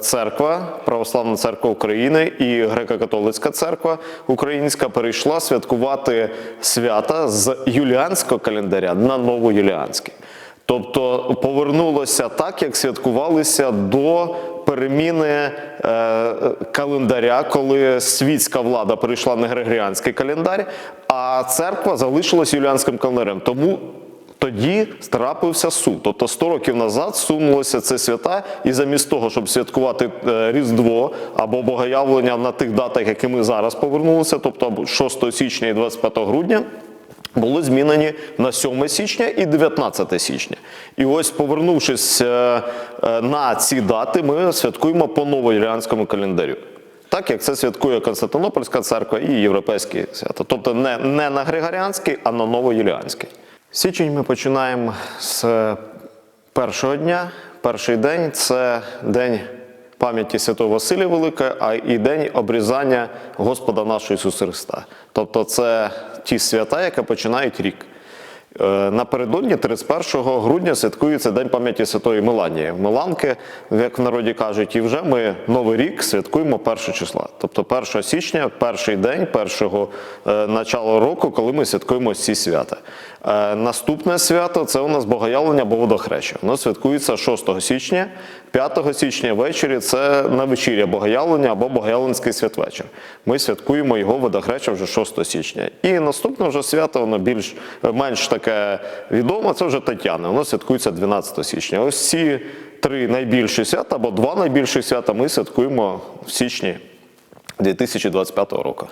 церква, Православна церква України і Греко-католицька церква Українська перейшла святкувати свята з юліанського календаря на новоюліанський. Тобто повернулося так, як святкувалися до переміни е, календаря, коли світська влада перейшла на григоріанський календар, а церква залишилась юліанським календарем. Тому тоді трапився суд. Тобто 100 років назад сунулося це свята, і замість того, щоб святкувати е, Різдво або Богоявлення на тих датах, які ми зараз повернулися, тобто 6 січня і 25 грудня. Були змінені на 7 січня і 19 січня. І ось, повернувшись е, е, на ці дати, ми святкуємо по новоюліанському календарю. Так як це святкує Константинопольська церква і європейські свята. Тобто не, не на Григоріанський, а на новоюліанський. Січень ми починаємо з першого дня. Перший день це день пам'яті Святого Василія Великого, а і день обрізання Господа нашого Ісуса Христа. Тобто це ті свята, які починають рік. Е, Напередодні 31 грудня святкується День пам'яті Святої Меланії. Меланки, як в народі кажуть, і вже ми Новий рік святкуємо 1 числа. Тобто 1 січня, перший день першого е, начала року, коли ми святкуємо ці свята. Е, Наступне свято це у нас Богоявлення або водохреща. Воно святкується 6 січня, 5 січня ввечері це на вечіря Богоявлення або Богоявленський святвечір. Ми святкуємо його водохреща вже 6 січня. І наступне вже свято, воно більш менш таке відоме, це вже Тетяна. Воно святкується 12 січня. Ось ці три найбільші свята або два найбільші свята ми святкуємо в січні 2025 року.